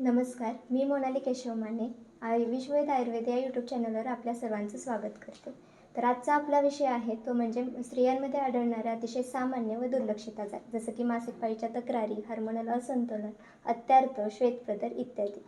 नमस्कार मी मोनाली केशव माने. आय विश्ववेद आयुर्वेद या यूट्यूब चॅनलवर आपल्या सर्वांचं स्वागत करते. तर आजचा आपला विषय आहे तो म्हणजे स्त्रियांमध्ये आढळणारे अतिशय सामान्य व दुर्लक्षित आजार. जसं की मासिक पाळीच्या तक्रारी हार्मोनल असंतुलन अत्यार्थ श्वेतप्रदर इत्यादी.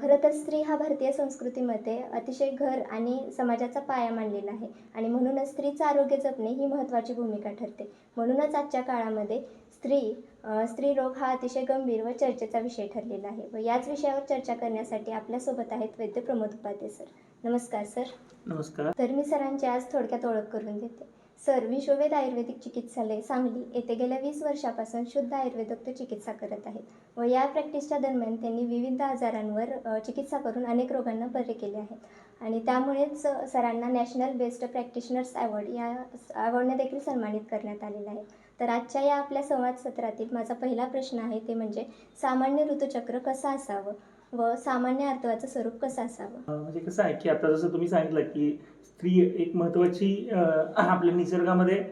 खरं तर स्त्री हा भारतीय संस्कृतीमध्ये अतिशय घर आणि समाजाचा पाया मानलेला आहे आणि म्हणूनच स्त्रीचं आरोग्य जपणे ही महत्त्वाची भूमिका ठरते. म्हणूनच आजच्या काळामध्ये स्त्री स्त्रीरोग हा अतिशय गंभीर व चर्चेचा विषय ठरलेला आहे. व याच विषयावर चर्चा करण्यासाठी आपल्यासोबत आहेत वैद्य प्रमोद उपाध्ये सर. नमस्कार सर. नमस्कार. तर मी सरांची आज थोडक्यात ओळख करून देते. सर विश्ववेद आयुर्वेदिक चिकित्सालय सांगली येथे गेल्या वीस वर्षापासून शुद्ध आयुर्वेदोक्त चिकित्सा करत आहेत. व या प्रॅक्टिसच्या दरम्यान त्यांनी विविध आजारांवर चिकित्सा करून अनेक रोगांना बरे केले आहेत. आणि त्यामुळेच सरांना नॅशनल बेस्ट प्रॅक्टिशनर्स अवॉर्ड या अवॉर्डने देखील सन्मानित करण्यात आलेलं आहे. तर आजच्या या आपल्या संवाद सत्रातील माझा पहिला प्रश्न आहे ते म्हणजे सामान्य ऋतुचक्र कसं असावं? व सामान्य आर्तवाचं स्वरूप कसं असावं? म्हणजे कसं आहे की आता जसं तुम्ही सांगितलं की स्त्री एक महत्त्वाची आपल्या निसर्गामध्ये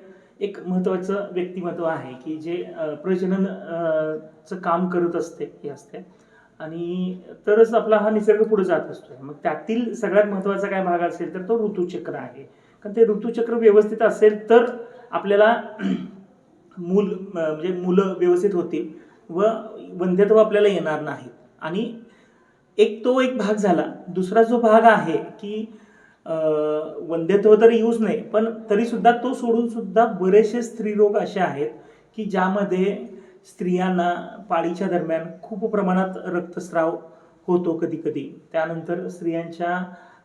एक महत्त्वाचं व्यक्तिमत्व आहे की जे प्रजनन चं काम करत असते हे असते. आणि तरच आपला हा निसर्ग पुढे जात असतो मग त्यातील सगळ्यात महत्त्वाचा काय भाग असेल तर तो ऋतुचक्र आहे. कारण ते ऋतुचक्र व्यवस्थित असेल तर आपल्याला मूल म्हणजे मुलं व्यवस्थित होतील व वंध्यत्व आपल्याला येणार नाहीत. आणि एक तो एक भाग झाला. दुसरा जो भाग आहे की वंध्यत्व तर येऊच नाही पण तरीसुद्धा तो सोडूनसुद्धा बरेचसे स्त्रीरोग असे आहेत की ज्यामध्ये स्त्रियांना पाळीच्या दरम्यान खूप प्रमाणात रक्तस्राव होतो कधी कधी त्यानंतर स्त्रियांच्या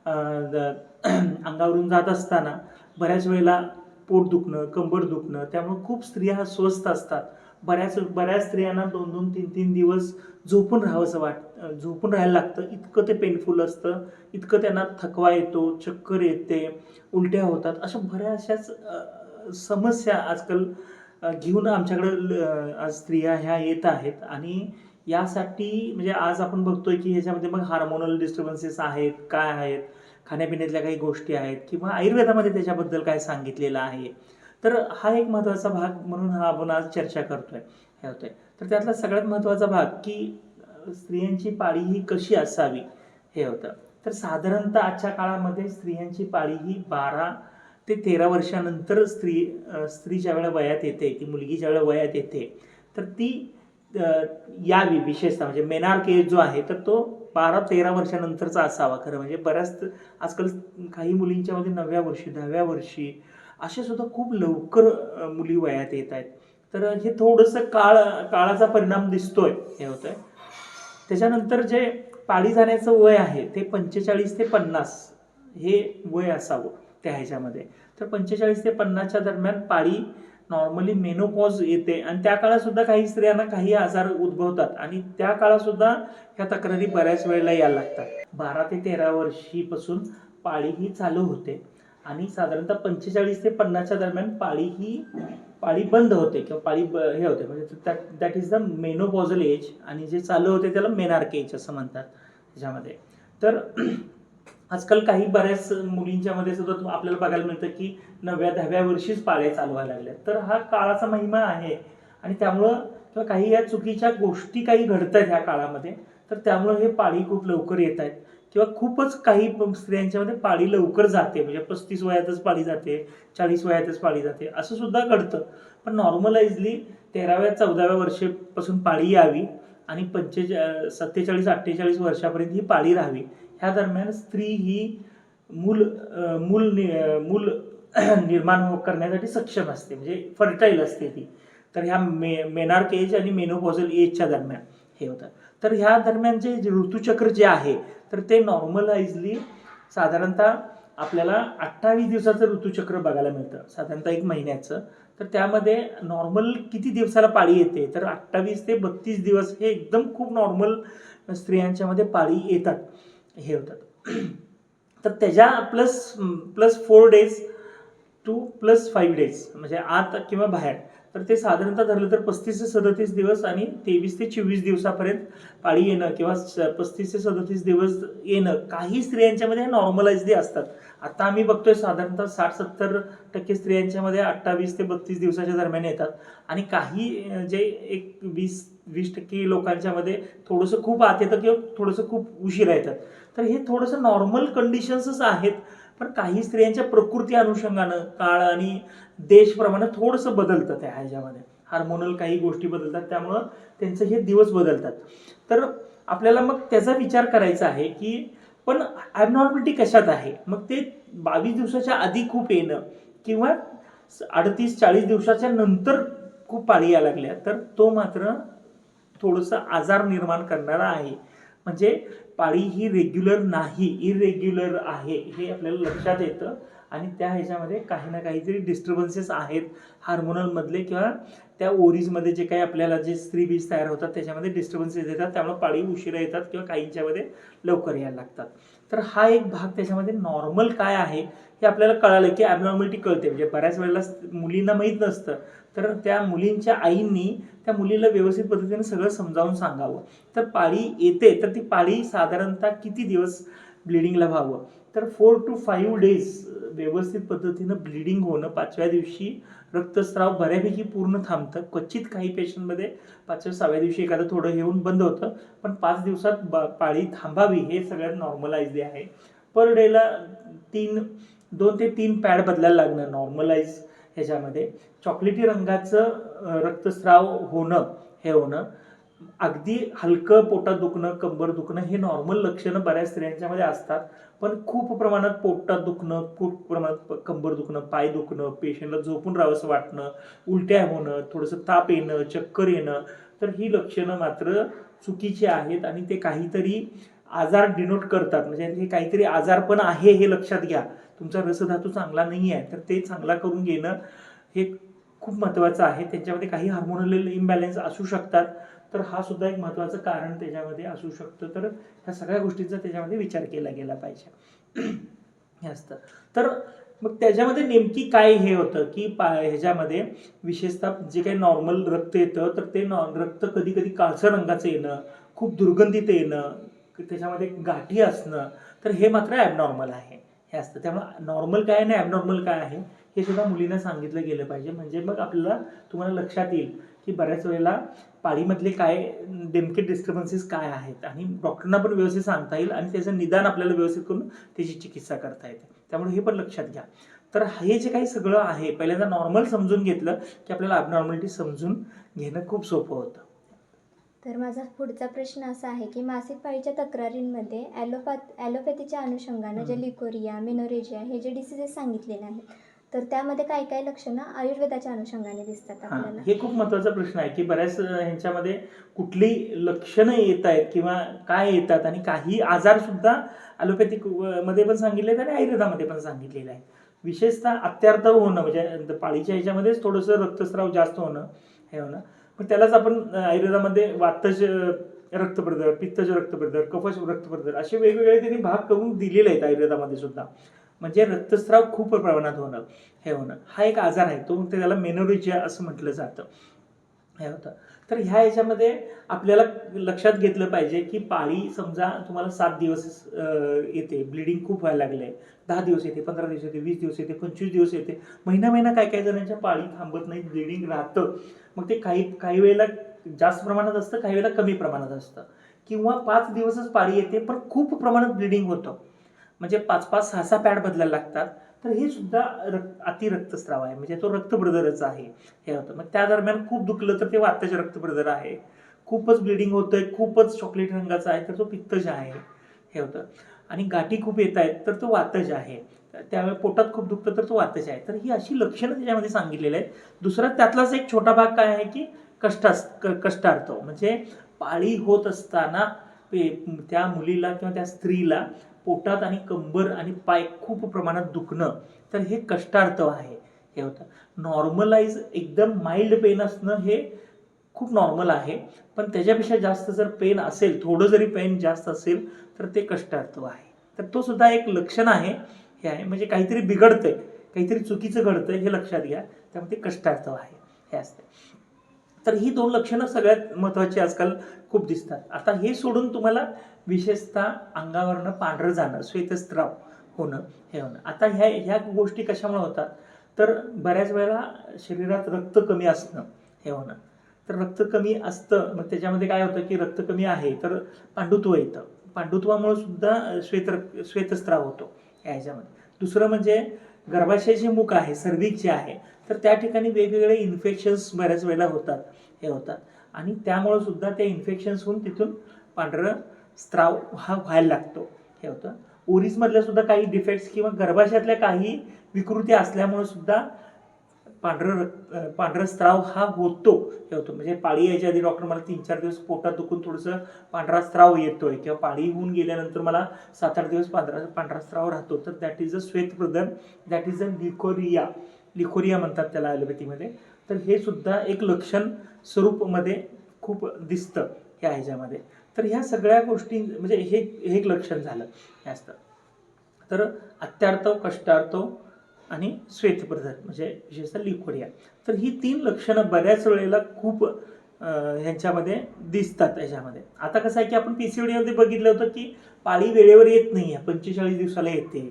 अंगावरून जात असताना बऱ्याच वेळेला पोट दुखणं कंबर दुखणं त्यामुळे खूप स्त्रिया स्वस्थ असतात. बऱ्याच बऱ्याच स्त्रियांना दोन दोन तीन तीन दिवस झोपून राहावंसं वाट झोपून राहायला लागतं. इतकं ते पेनफुल असतं. इतकं त्यांना थकवा येतो चक्कर येते उलट्या होतात. अशा बऱ्याचशाच समस्या आजकाल घेऊन आमच्याकडं ल- आज स्त्रिया ह्या येत आहेत. आणि यासाठी म्हणजे आज आपण बघतोय की ह्याच्यामध्ये मग हार्मोनल डिस्टर्बन्सेस आहेत काय आहेत? खाण्यापिण्यातल्या काही गोष्टी आहेत किंवा आयुर्वेदामध्ये त्याच्याबद्दल काय सांगितलेलं आहे. तर हा एक महत्त्वाचा भाग म्हणून हा आपण आज चर्चा करतोय हे होतंय. तर त्यातला सगळ्यात महत्त्वाचा भाग की स्त्रियांची पाळी ही कशी असावी हे होतं. तर साधारणतः आजच्या काळामध्ये स्त्रियांची पाळी ही बारा ते तेरा वर्षानंतर स्त्री स्त्री स्त्री ज्यावेळेला वयात येते ती मुलगी ज्यावेळेला वयात येते तर ती यावी विशेषतः म्हणजे मेनार्क एज जो आहे तर तो बारा तेरा वर्षानंतरचा असावा. खरं म्हणजे बऱ्याच आजकाल काही मुलींच्या मध्ये नवव्या वर्षी दहाव्या वर्षी असे सुद्धा खूप लवकर मुली वयात येत आहेत. तर हे थोडंसं काळ काळाचा परिणाम दिसतोय हे होतंय. त्याच्यानंतर जे पाळी जाण्याचं वय आहे ते पंचेचाळीस ते पन्नास हे वय असावं त्या ह्याच्यामध्ये. तर पंचेचाळीस ते पन्नासच्या दरम्यान पाळी नॉर्मली मेनोपॉज येते. आणि त्या काळात सुद्धा काही स्त्रियांना काही आजार उद्भवतात. आणि त्या काळात सुद्धा ह्या तक्रारी बऱ्याच वेळेला यायला लागतात. बारा ते तेरा वर्षीपासून पाळी ही चालू होते. आणि साधारणतः पंचेचाळीस ते पन्नासच्या दरम्यान पाळी ही पाळी बंद होते किंवा पाळी ब- हे होते. म्हणजे that is the menopausal age आणि जे चालू होते त्याला मेनार्क एज असं म्हणतात त्याच्यामध्ये. तर आजकाल काही बऱ्याच मुलींच्या मध्ये सुद्धा आपल्याला बघायला मिळतं की नवव्या दहाव्या वर्षीच पाळ्या चालू व्हायला लागल्या तर हा काळाचा महिमा आहे. आणि त्यामुळं किंवा काही या चुकीच्या गोष्टी काही घडत आहेत ह्या काळामध्ये तर त्यामुळं हे पाळी खूप लवकर येत आहेत किंवा खूपच काही स्त्रियांच्यामध्ये स्त्रियांच्या मध्ये पाळी लवकर जाते. म्हणजे पस्तीस वयातच पाळी जाते चाळीस वयातच पाळी जाते असं सुद्धा घडतं. पण नॉर्मलाइजली तेराव्या चौदाव्या वर्षापासून पाळी यावी आणि पंचेचा सत्तेचाळीस अठ्ठेचाळीस वर्षापर्यंत ही पाळी राहावी. ह्या दरम्यान स्त्री ही मूल मूल नि- मूल निर्माण हो-, करण्यासाठी सक्षम असते म्हणजे फर्टाईल असते ती. तर ह्या मे मेनार्क एज आणि मेनोपॉझल एजच्या दरम्यान हे होतं. तर ह्या दरम्यान जे ऋतुचक्र जे आहे तर ते नॉर्मलाइजली साधारणतः आपल्याला अठ्ठावीस दिवसाचं ऋतुचक्र बघायला मिळतं साधारणतः एक महिन्याचं. तर त्यामध्ये नॉर्मल किती दिवसाला पाळी येते? तर अठ्ठावीस ते बत्तीस दिवस हे एकदम खूप नॉर्मल स्त्रियांच्यामध्ये पाळी येतात. हे होतात तर त्याच्या plus plus four days two plus five days म्हणजे आत किंवा बाहेर. तर ते साधारणतः धरलं तर पस्तीस ते सदतीस दिवस आणि तेवीस ते चोवीस दिवसापर्यंत पाळी येणं किंवा स- पस्तीस ते सदतीस दिवस येणं काही स्त्रियांच्यामध्ये नॉर्मलाइजली असतात. आता आम्ही बघतोय साधारणतः साठ सत्तर टक्के स्त्रियांच्यामध्ये अठ्ठावीस ते बत्तीस दिवसाच्या दरम्यान येतात. आणि काही जे एक वीस वीस टक्के लोकांच्यामध्ये थोडंसं खूप आत येतं किंवा थोडंसं खूप उशिरा येतात तर हे थोडंसं नॉर्मल कंडिशन्सच आहेत. पण काही स्त्रियांच्या प्रकृती अनुषंगानं काळ आणि देशप्रमाणे थोडंसं बदलतं त्या ह्याच्यामध्ये. हार्मोनल काही गोष्टी बदलतात त्यामुळं त्यांचे हे दिवस बदलतात. तर आपल्याला मग त्याचा विचार करायचा आहे की पण ॲबनॉर्मॅलिटी कशात आहे? मग ते बावीस दिवसाच्या आधी खूप येणं किंवा अडतीस चाळीस दिवसाच्या नंतर खूप पाळी यायला लागल्या तर तो मात्र थोडंसं आजार निर्माण करणारा आहे. म्हणजे पाळी ही रेग्युलर नाही इरेग्युलर आहे हे आपल्याला लक्षात येतं. आणि त्या ह्याच्यामध्ये काही ना काहीतरी डिस्टर्बन्सेस आहेत हार्मोनलमधले किंवा त्या ओरीजमध्ये जे काही आपल्याला जे स्त्री बीज तयार होतात त्याच्यामध्ये डिस्टर्बन्सेस येतात. त्यामुळे पाळी उशिरा येतात किंवा काहींच्यामध्ये लवकर यायला लागतात. तर हा एक भाग त्याच्यामध्ये नॉर्मल काय आहे हे आपल्याला कळालं की ॲबनॉर्मॅलिटी कळते. म्हणजे बऱ्याच वेळेला मुलींना माहीत नसतं. तर त्या मुलींच्या आईंनी त्या मुलीला व्यवस्थित पद्धतीने सगळं समजावून सांगावं. तर पाळी येते तर ती पाळी साधारणतः किती दिवस ब्लिडिंगला व्हावं? तर फोर टू फाईव्ह डेज व्यवस्थित पद्धतीनं ब्लिडिंग होणं पाचव्या दिवशी रक्तस्राव बऱ्यापैकी पूर्ण थांबतं. क्वचित काही पेशंटमध्ये पाचव्या सहाव्या दिवशी एखादं थोडं येऊन बंद होतं पण पाच दिवसात ब- पाळी थांबावी हे सगळ्यात नॉर्मलाइज आहे. पर डेला तीन दोन ते तीन पॅड बदलायला लागणं नॉर्मलाइज ह्याच्यामध्ये चॉकलेटी रंगाचं रक्तस्राव होणं हे होणं अगदी हलकं पोटात दुखणं कंबर दुखणं हे नॉर्मल लक्षणं बऱ्याच स्त्रियांच्यामध्ये असतात. पण खूप प्रमाणात पोटात दुखणं खूप प्रमाणात कंबर दुखणं पाय दुखणं पेशंटला झोपून राहावंसं वाटणं उलट्या होणं थोडंसं ताप येणं चक्कर येणं तर ही लक्षणं मात्र चुकीची आहेत आणि ते काहीतरी आजार डिनोट करतात. म्हणजे हे काहीतरी आजार पण आहे हे लक्षात घ्या. तुमचा रसधातू चांगला नाही आहे तर ते चांगला करून घेणं हे खूप महत्त्वाचं आहे. त्याच्यामध्ये काही हार्मोनल इम्बॅलन्स असू शकतात तर हा सुद्धा एक महत्त्वाचं कारण त्याच्यामध्ये असू शकतं. तर ह्या सगळ्या गोष्टींचा त्याच्यामध्ये विचार केला गेला पाहिजे. हे असतं. तर मग त्याच्यामध्ये नेमकी काय हे होतं की पा ह्याच्यामध्ये विशेषतः जे काही नॉर्मल रक्त येतं तर ते नॉ रक्त कधी कधी काळसर रंगाचं येणं खूप दुर्गंधीत येणं त्याच्यामध्ये गाठी असणं तर हे मात्र ॲबनॉर्मल आहे. हे असतं. त्यामुळे नॉर्मल काय आणि ॲबनॉर्मल काय आहे हे सुद्धा मुलींना सांगितलं गेलं पाहिजे. म्हणजे मग आपल्याला तुम्हाला लक्षात येईल की बऱ्याच वेळेला पाळीमधले काय नेमके डिस्टर्बन्सेस काय आहेत आणि डॉक्टरना पण व्यवस्थित सांगता येईल आणि त्याचं निदान आपल्याला व्यवस्थित करून त्याची चिकित्सा करता येते. त्यामुळे हे पण लक्षात घ्या. तर हे जे काही सगळं आहे पहिल्यांदा नॉर्मल समजून घेतलं की आपल्याला अबनॉर्मॅलिटी समजून घेणं खूप सोपं होतं. तर माझा पुढचा प्रश्न असा आहे की मासिक पाळीच्या तक्रारींमध्ये ॲलोपॅथ ॲलोपॅथीच्या अनुषंगानं जे. लिकोरिया मिनोरेजिया हे जे डिसिजेस सांगितलेले आहेत तर त्यामध्ये काय काय लक्षणं आयुर्वेदाच्या अनुषंगाने दिसतात हा. आपल्याला? हे खूप महत्त्वाचा प्रश्न आहे की बऱ्याच ह्यांच्यामध्ये कुठली लक्षणं येत आहेत किंवा काय येतात आणि काही आजार सुद्धा ॲलोपॅथिकमध्ये पण सांगितले आहेत आणि आयुर्वेदामध्ये पण सांगितलेले आहे विशेषतः अत्यार्थ होणं म्हणजे पाळीच्या ह्याच्यामध्येच थोडंसं रक्तस्राव जास्त होणं हे होणं. पण त्यालाच आपण आयुर्वेदामध्ये वातज रक्तप्रदर पित्तज रक्तप्रदर कफज रक्तप्रदर असे वेगवेगळे त्यांनी भाग करून दिलेले आहेत आयुर्वेदामध्ये सुद्धा. म्हणजे रक्तस्राव खूप प्रमाणात होणं हे होणं. हा एक आजार आहे तो त्याला मेनोरिजिया असं म्हटलं जातं. हे होतं. तर ह्या याच्यामध्ये आपल्याला लक्षात घेतलं पाहिजे की पाळी समजा तुम्हाला सात दिवस येते. ब्लिडिंग खूप व्हायला लागले दहा दिवस येते पंधरा दिवस येते वीस दिवस येते पंचवीस दिवस येते. महिना महिना काय काय जणांच्या पाळी थांबत नाही ब्लिडिंग राहतं. मग ते काही काही वेळेला जास्त प्रमाणात असतं काही वेळेला कमी प्रमाणात असतं. किंवा पाच दिवसच पाळी येते पण खूप प्रमाणात ब्लिडिंग होतं. म्हणजे पाच पाच सहा सहा पॅड बदलायला लागतात. तर हे सुद्धा रक्त अतिरक्तस्राव आहे. म्हणजे तो रक्तप्रदरच आहे. हे होतं. मग त्या दरम्यान खूप दुखलं तर ते वाताचे रक्तप्रदर आहे. खूपच ब्लिडिंग होतंय खूपच चॉकलेट रंगाचा आहे तर तो पित्तज आहे. हे होतं. आणि गाठी खूप येत आहेत तर तो वातज आहे. त्यामुळे पोटात खूप दुखतं तर तो वातज आहे. तर ही अशी लक्षणं त्याच्यामध्ये सांगितलेली आहेत. दुसरा त्यातलाच एक छोटा भाग काय आहे की कष्टास क कष्टार्थ. म्हणजे पाळी होत असताना पे त्या मुलीला किंवा त्या स्त्रीला पोटात आणि कंबर आणि पाय खूप प्रमाणात दुखणं तर हे कष्टार्थ आहे. हे होतं. नॉर्मलाइज एकदम माइल्ड पेन असणं हे खूप नॉर्मल आहे. पण त्याच्यापेक्षा जास्त जर पेन असेल थोडं जरी पेन जास्त असेल तर ते कष्टार्थ आहे. तर तो सुद्धा एक लक्षण आहे. हे आहे. म्हणजे काहीतरी बिघडतंय. काहीतरी चुकीचं घडतंय हे लक्षात घ्या. त्यामुळे ते कष्टार्थ आहे. हे असतं तर ही दोन लक्षणं सगळ्यात महत्त्वाची आजकाल खूप दिसतात. आता हे सोडून तुम्हाला विशेषतः अंगावरनं पांढरं जाणं श्वेतस्त्राव होणं हे होणं. आता ह्या ह्या गोष्टी कशामुळे होतात? तर बऱ्याच वेळेला शरीरात रक्त कमी असणं हे होणं. तर रक्त कमी असतं मग त्याच्यामध्ये काय होतं की रक्त कमी आहे तर पांडुत्व येतं. पांडुत्वामुळे सुद्धा श्वेत श्वेतस्त्राव होतो या ह्याच्यामध्ये. दुसरं म्हणजे गर्भाशय जे मुख आहे सर्विक जे आहे. तर त्या ठिकाणी वेगवेगळे इन्फेक्शन्स बऱ्याच वेळेला होतात हे होतात. आणि त्यामुळं सुद्धा त्या इन्फेक्शन्स होऊन तिथून पांढरं स्त्राव हा व्हायला लागतो हे होतं. ओरीजमधल्या सुद्धा काही डिफेक्ट्स किंवा गर्भाशयातल्या काही विकृती असल्यामुळे सुद्धा पांढरं रक्त पांढरं स्त्राव हा होतो हे होतो. म्हणजे पाळी यायच्या आधी डॉक्टर मला तीन चार दिवस पोटात दुखून थोडंसं पांढरा स्त्राव येतोय किंवा पाळी होऊन गेल्यानंतर मला सात आठ दिवस पांढरा पांढरा स्त्राव राहतो. तर that is a श्वेतप्रदन that is a leucorrhoea leucorrhoea म्हणतात त्याला ॲलोपॅथीमध्ये. तर हे सुद्धा एक लक्षण स्वरूपमध्ये खूप दिसतं ह्या ह्याच्यामध्ये. तर ह्या सगळ्या गोष्टी म्हणजे हे हे एक लक्षण झालं हे असतं तर अत्यार्थव कष्टार्थव आणि श्वेतप्रधान म्हणजे विशेषतः लिखोरिया. तर ही तीन लक्षणं बऱ्याच वेळेला खूप ह्यांच्यामध्ये दिसतात ह्याच्यामध्ये आता कसं आहे की आपण पी सी मध्ये बघितलं होतं की पाळी वेळेवर येत नाही आहे पंचेचाळीस दिवसाला येते.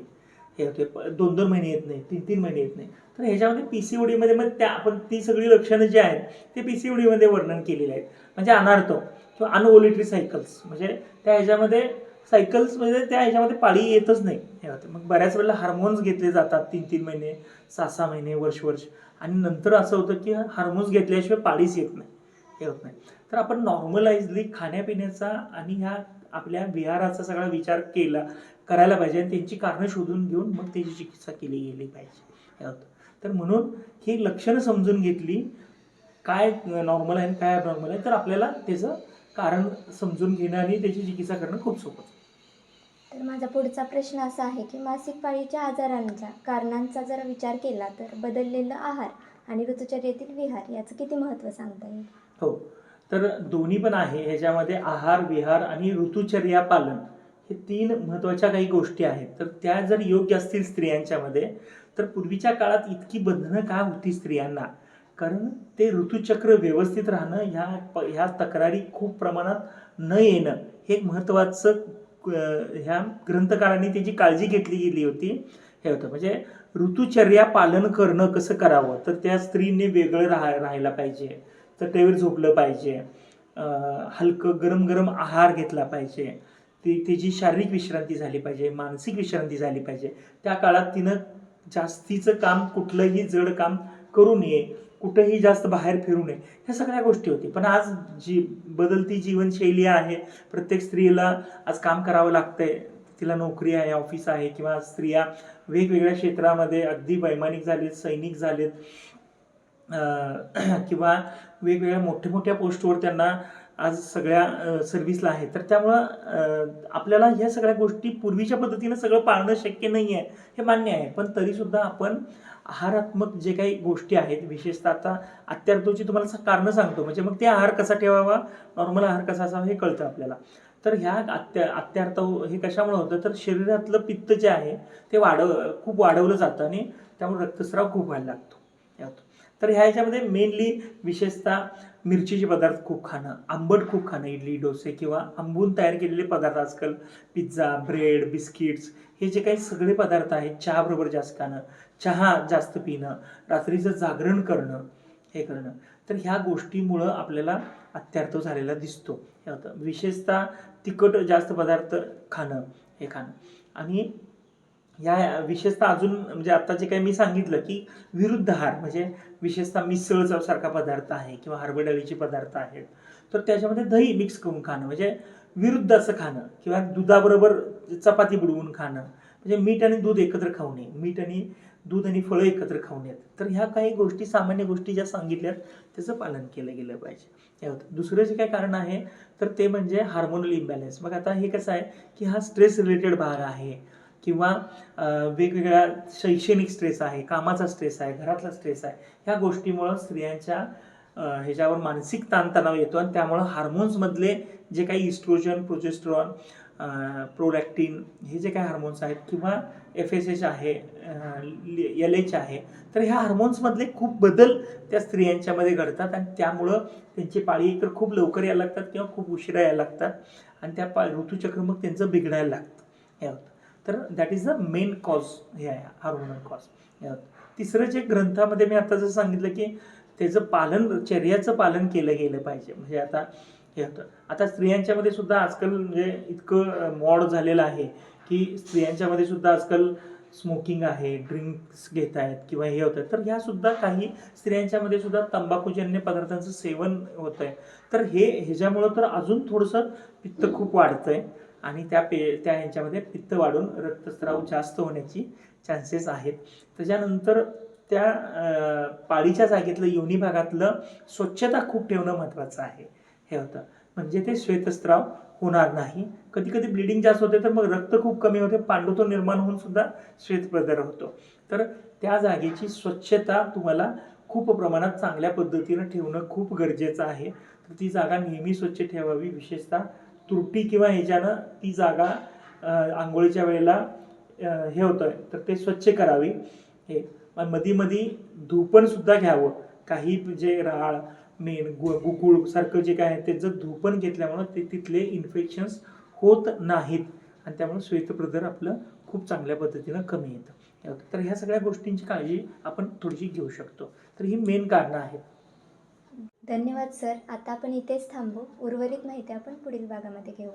हे होते. दोन दोन महिने येत नाही तीन तीन महिने येत नाही. तर ह्याच्यामध्ये पी सी मध्ये मग त्या आपण ती सगळी लक्षणं जी आहेत ते पी सी मध्ये वर्णन केलेली आहेत. म्हणजे अनार्थ किंवा अनओलिटरी सायकल्स म्हणजे त्या ह्याच्यामध्ये सायकल्स म्हणजे त्या ह्याच्यामध्ये पाळी येतच नाही. हे होतं. मग बऱ्याच वेळेला हार्मोन्स घेतले जातात तीन तीन महिने सहा सहा महिने वर्ष वर्ष आणि नंतर असं होतं की हार्मोन्स घेतल्याशिवाय पाळीच येत नाही. हे होत नाही. तर आपण नॉर्मलाइजली खाण्यापिण्याचा आणि ह्या आपल्या विहाराचा सगळा विचार केला करायला पाहिजे आणि त्यांची कारणं शोधून घेऊन मग त्याची चिकित्सा केली गेली पाहिजे. तर म्हणून ही लक्षणं समजून घेतली काय नॉर्मल आहे आणि काय अबनॉर्मल आहे तर आपल्याला त्याचं कारण समजून घेणं आणि त्याची चिकित्सा करणं खूप सोपं तर माझा पुढचा प्रश्न असा आहे की मासिक पाळीच्या आजारांच्या कारणांचा जर विचार केला तर बदललेला आहार आणि ऋतुचर्येतील विहार याचं किती महत्त्व सांगता येईल? हो. तर दोन्ही पण आहे. ह्याच्यामध्ये आहार विहार आणि ऋतुचर्या पालन हे तीन महत्त्वाच्या काही गोष्टी आहेत. तर त्या जर योग्य असतील स्त्रियांच्यामध्ये तर पूर्वीच्या काळात इतकी बंधनं का होती स्त्रियांना? कारण ते ऋतुचक्र व्यवस्थित राहणं ह्या प- ह्या तक्रारी खूप प्रमाणात न येणं हे एक महत्त्वाचं ह्या ग्रंथकारांनी त्याची काळजी घेतली गेली होती. हे होतं. म्हणजे ऋतुचर्या पालन करणं कसं करावं? तर त्या स्त्रीने वेगळं राहा राहायला पाहिजे. चटईवर झोपलं पाहिजे. हलकं गरम गरम आहार घेतला पाहिजे. ती तिची शारीरिक विश्रांती झाली पाहिजे मानसिक विश्रांती झाली पाहिजे त्या काळात तिनं जास्तीचं काम कुठलंही जड काम करू नये कुठंही जास्त बाहेर फिरू नये ह्या सगळ्या गोष्टी होती. पण आज जी बदलती जीवनशैली आहे प्रत्येक स्त्रीला आज काम करावं लागतंय. तिला नोकरी आहे ऑफिस आहे किंवा स्त्रिया वेगवेगळ्या क्षेत्रामध्ये अगदी वैमानिक झालेत सैनिक झालेत किंवा वेगवेगळ्या मोठ्या मोठ्या पोस्टवर त्यांना आज सगळ्या सर्व्हिसला आहे. तर त्यामुळं आपल्याला ह्या सगळ्या गोष्टी पूर्वीच्या पद्धतीनं सगळं पाळणं शक्य नाही आहे हे मान्य आहे. पण तरीसुद्धा आपण आहारात्मक जे काही गोष्टी आहेत विशेषतः आता अत्यार्थोची तुम्हाला कारणं सांगतो. म्हणजे मग ते आहार कसा ठेवावा? नॉर्मल आहार कसा असावा? हे कळतं आपल्याला. तर ह्या अत्या अत्यार्थ हे कशामुळे होतं? तर शरीरातलं पित्त जे आहे ते वाढव खूप वाढवलं जातं आणि त्यामुळे रक्तस्राव खूप व्हायला लागतो. यातून तर ह्या ह्याच्यामध्ये मेनली विशेषतः मिरचीचे पदार्थ खूप खाणं आंबट खूप खाणं इडली डोसे किंवा आंबून तयार केलेले पदार्थ आजकाल पिझ्झा ब्रेड बिस्किट्स हे जे काही सगळे पदार्थ आहेत चहाबरोबर जास्त खाणं चहा जास्त पिणं रात्रीचं जागरण करणं हे करणं. तर ह्या गोष्टीमुळं आपल्याला अत्यार्थ झालेला दिसतो. हे होतं. विशेषतः तिखट जास्त पदार्थ खाणं हे खाणं. आणि या विशेषतः अजून म्हणजे आता जे काही मी सांगितलं की विरुद्ध आहार म्हणजे विशेषतः मिसळचा सारखा पदार्थ आहे किंवा हरभरा पदार्थ आहेत तर त्याच्यामध्ये दही मिक्स करून खाणं म्हणजे विरुद्ध असं खाणं किंवा दुधाबरोबर चपाती बुडवून खाणं म्हणजे मीठ आणि दूध एकत्र खाऊ नये मीठ आणि दूध आणि फळं एकत्र खाऊ नयेत तर ह्या काही गोष्टी सामान्य गोष्टी ज्या सांगितल्यात त्याचं पालन केलं गेलं पाहिजे. हे होतं. दुसरं जे काही कारण आहे तर ते म्हणजे हार्मोनल इम्बॅलन्स मग आता हे कसं आहे की हा स्ट्रेस रिलेटेड भाग आहे किंवा वेगवेगळ्या शैक्षणिक स्ट्रेस आहे कामाचा स्ट्रेस आहे घरातला स्ट्रेस आहे ह्या गोष्टीमुळं स्त्रियांच्या ह्याच्यावर मानसिक ताणतणाव येतो आणि त्यामुळं हार्मोन्समधले जे काही इस्ट्रोजन प्रोजेस्ट्रॉन प्रोलॅक्टिन हे जे काही हार्मोन्स आहेत किंवा एफ एस एच आहे एल एच आहे तर ह्या हार्मोन्समधले खूप बदल त्या स्त्रियांच्यामध्ये घडतात आणि त्यामुळं त्यांची पाळी एकतर खूप लवकर यायला लागतात किंवा खूप उशिरा यायला लागतात आणि त्या पा ऋतुचक्र मग त्यांचं बिघडायला लागतं. हे होतं. तर that is the main cause हे आहे हार्मोनल कॉज तिसरं जे ग्रंथामध्ये मी आता जसं सांगितलं की त्याचं पालन चर्याचं पालन केलं गेलं पाहिजे. म्हणजे आता हे होतं. आता स्त्रियांच्यामध्ये सुद्धा आजकाल म्हणजे इतकं मॉड झालेलं आहे की स्त्रियांच्यामध्ये सुद्धा आजकाल स्मोकिंग आहे ड्रिंक्स घेत आहेत किंवा हे होतं. तर ह्या सुद्धा काही स्त्रियांच्यामध्ये सुद्धा तंबाखूजन्य पदार्थांचं सेवन होतं आहे तर हे ह्याच्यामुळं तर अजून थोडंसं पित्त खूप वाढतं आहे आणि त्या पे त्या ह्यांच्यामध्ये पित्त वाढून रक्तस्राव जास्त होण्याची चान्सेस आहेत. त्याच्यानंतर त्या पाळीच्या जागेतलं योनी भागातलं स्वच्छता खूप ठेवणं महत्त्वाचं आहे. हे होतं. म्हणजे ते श्वेतस्त्राव होणार नाही. कधी कधी ब्लिडिंग जास्त होते तर मग रक्त खूप कमी होते. पांडुत्व निर्माण होऊन सुद्धा श्वेतप्रदर होतो. तर त्या जागेची स्वच्छता तुम्हाला खूप प्रमाणात चांगल्या पद्धतीनं ठेवणं खूप गरजेचं आहे. तर ती जागा नेहमी स्वच्छ ठेवावी. विशेषतः त्रुटी किंवा ह्याच्यानं ती जागा आंघोळीच्या वेळेला हे होतं तर ते स्वच्छ करावी. हे. मधी मधी धुपणसुद्धा घ्यावं. काही जे राळ मेन गु गुकुळ सारखं जे काय आहे त्याचं धुपण घेतल्यामुळं ते तिथले इन्फेक्शन्स होत नाहीत. आणि त्यामुळे श्वेतप्रदर आपलं खूप चांगल्या पद्धतीनं कमी येतं. तर ह्या सगळ्या गोष्टींची काळजी आपण थोडीशी घेऊ शकतो. तर ही मेन कारणं आहेत. धन्यवाद सर. आता आपण इथेच थांबू. उर्वरित माहिती आपण पुढील भागामध्ये घेऊ.